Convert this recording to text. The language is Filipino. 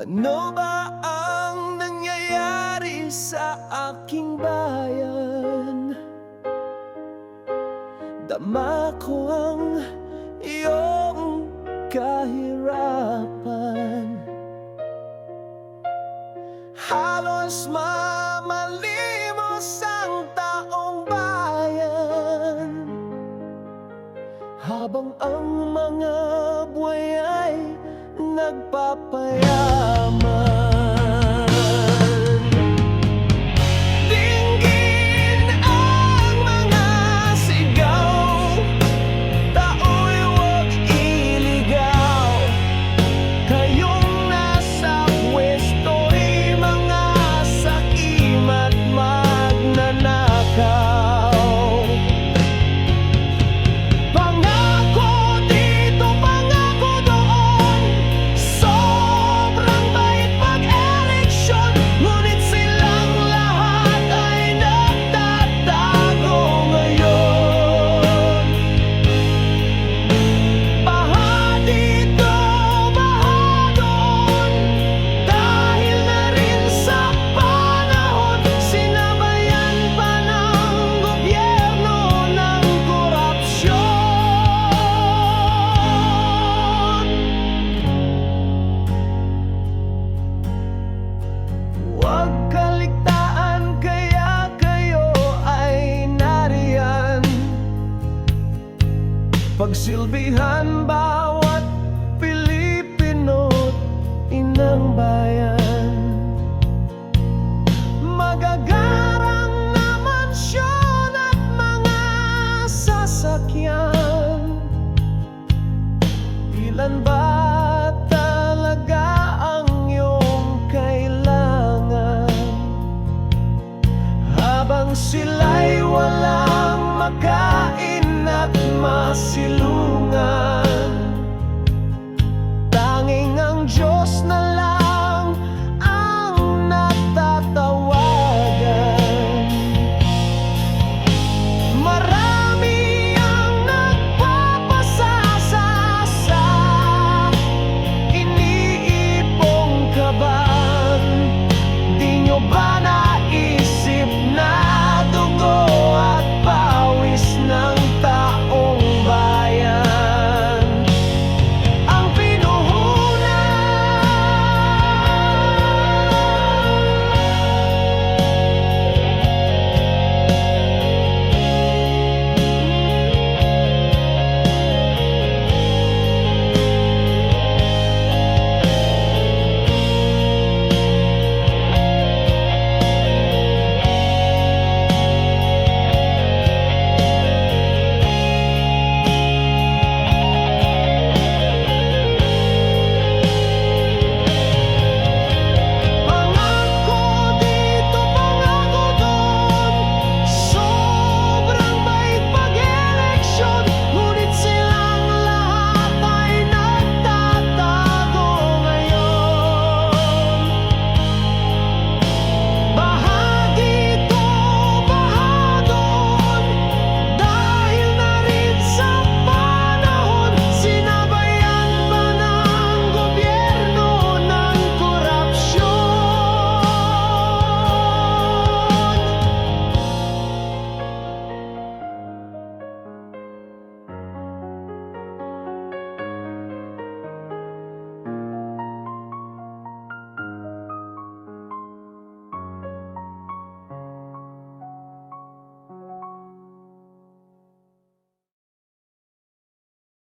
Ano ba ang nangyayari sa aking bayan? Dama ko ang iyong kahirapan Halos mamalimos ang taong bayan Habang ang mga buhay ay nagpapayaman kaligtaan kaya kayo ay nariyan. Pagsilbihan bawat Pilipino't inang bayan. Magagarang na mansyon at mga sasakyan. Ilan ba sila'y walang makain at masilungan.